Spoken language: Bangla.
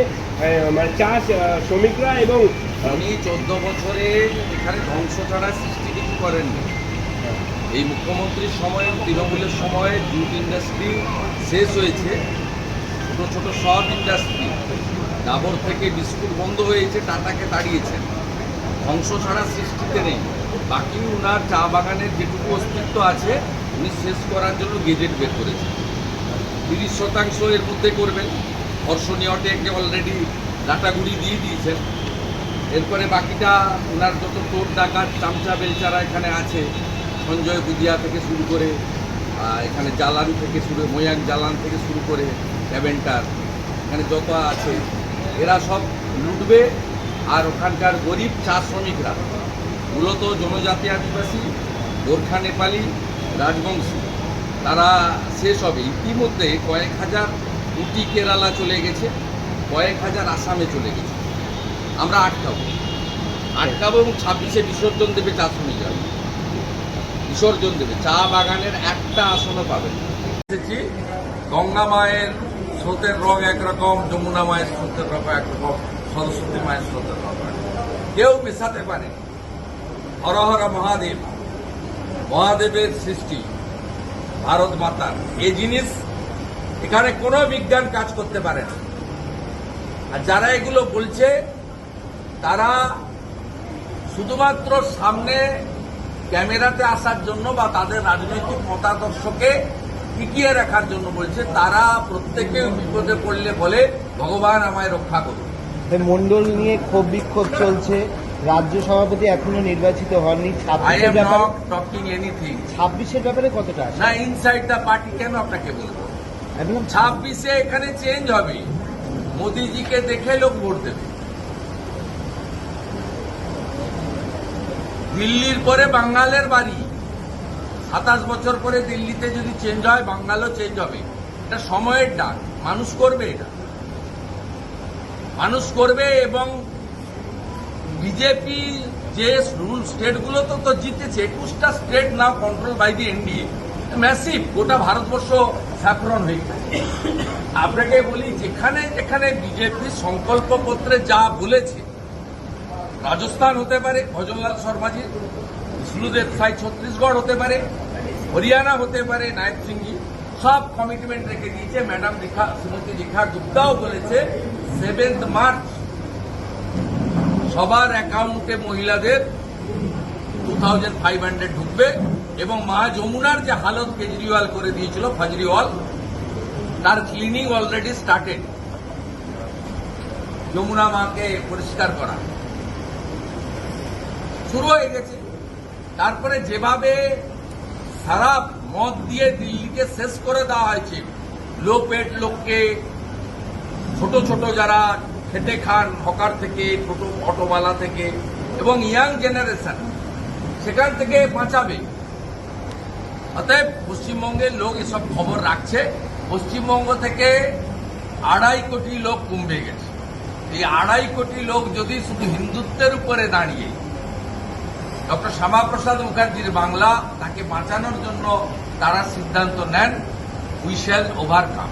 আহ, মানে চা শ্রমিকরা এবং উনি চোদ্দ বছরে এখানে ধ্বংস ছাড়া সৃষ্টি কিছু করেননি। এই মুখ্যমন্ত্রীর সময় তৃণমূলের সময় জুট ইন্ডাস্ট্রি শেষ হয়েছে। ছোটো ছোটো সব ইন্ডাস্ট্রি ডাবর থেকে বিস্কুট বন্ধ হয়েছে টাটাকে তাড়িয়েছেন। ধ্বংস ছাড়া সৃষ্টিতে নেই। বাকি উনার চা বাগানের যেটুকু অস্তিত্ব আছে উনি শেষ করার জন্য গেজেট বের করেছেন। তিরিশ শতাংশ এর মধ্যে করবেন। ধর্ষণীয় টেকে অলরেডি ডাটাগুড়ি দিয়ে দিয়েছেন এরপরে বাকিটা ওনার যত টোপ ডাকাত, চামচা, বেলচারা এখানে আছে, সঞ্জয় বুদিয়া থেকে শুরু করে এখানে জালান থেকে শুরু, ময়াক জালান থেকে শুরু করে ক্যাবেন্টার এখানে যত আছে, এরা সব লুটবে, আর ওখানকার গরিব চা শ্রমিকরা, মূলত জনজাতি আদিবাসী, গোর্খা নেপালি, রাজবংশী, তারা শেষ হবে। ইতিমধ্যে কয়েক হাজার উটি কেরালা চলে গেছে, কয়েক হাজার আসামে চলে গেছে। আমরা আটকাবো। আটকাবো এবং ছাব্বিশে বিসর্জন দেবে চা শ্রমিকরা। বিসর্জন দেবে। চা বাগানের একটা আসনও পাবে এসেছি। গঙ্গা মায়ের স্রোতের রং একরকম, যমুনা মায়ের স্রোতের রং একরকম, সরস্বতী মায়ের স্রোতের রং কেউ মেশাতে পারে হর হর মহাদেব। মহাদেবের সৃষ্টি। ভারত মাতার। এই জিনিস এখানে কোনো বিজ্ঞান কাজ করতে পারে না। আর যারা এগুলো বলছে তারা শুধুমাত্র সামনে ক্যামেরাতে আসার জন্য বা তাদের রাজনৈতিক মতাদর্শকে টিকিয়ে রাখার জন্য বলছে তারা প্রত্যেকে বিপদে পড়লে বলে ভগবান আমায় রক্ষা করুন। মন্ডল নিয়ে ক্ষোভ বিক্ষোভ চলছে। রাজ্য সভাপতি এখনও নির্বাচিত হননি। ছাব্বিশের ব্যাপারে কতটা? না ইনসাইড দ্য পার্টি কেন আপনাকে বলব? ছাব্বিশে এখানে চেঞ্জ হবে। মোদিজিকে দেখে লোক ভোট দেবে। দিল্লির পরে বাঙ্গালের বাড়ি। সাতাশ বছর পরে দিল্লিতে যদি চেঞ্জ হয়, বাঙ্গালও চেঞ্জ হবে। এটা সময়ের ডাক। মানুষ করবে এটা। মানুষ করবে এবং বিজেপি যে রুল স্টেটগুলো তো তো জিতেছে, একুশটা state now control by the NDA massive গোটা ভারতবর্ষ স্যাফরন হয়ে গেছে আপনাকে বলি, যেখানে যেখানে বিজেপি সংকল্পপত্রে যা বলেছে, রাজস্থান হতে পারে, ভজনলাল শর্মাজি বিষ্ণুদেব সাই ছত্তিশগড় হতে পারে, হরিয়ানা হতে পারে, নায়ক সিংজি, সব কমিটমেন্ট রেখে দিয়েছে। ম্যাডাম রেখা শ্রীমতী রেখা গুপ্তাও বলেছে সেভেন্থ মার্চ সবার অ্যাকাউন্টে মহিলাদের টু থাউজেন্ড ফাইভ হান্ড্রেড ঢুকবে। এবং মা যমুনার যে হালত কেজরিওয়াল করে দিয়েছিল, ফাজরিওয়াল, তার ক্লিনিং অলরেডি স্টার্টেড যমুনা মাকে পরিষ্কার করা। শুরু হয়ে গেছে। তারপরে যেভাবে সারা মদ দিয়ে দিল্লিকে শেষ করে দেওয়া হয়েছে, লো পেট লোককে, ছোট ছোট যারা খেটে খান, হকার থেকে, ছোট অটোওয়ালা থেকে, এবং ইয়াং জেনারেশন সেখান থেকে বাঁচাবে। অতএব পশ্চিমবঙ্গের লোক এসব খবর রাখছে। পশ্চিমবঙ্গ থেকে আড়াই কোটি লোক কমবে গেছে। এই আড়াই কোটি লোক যদি শুধু হিন্দুত্বের উপরে দাঁড়িয়ে, ডক্টর শ্যামাপ্রসাদ মুখার্জির বাংলা তাকে বাঁচানোর জন্য তারা সিদ্ধান্ত নেন, উই শ্যাল ওভারকাম।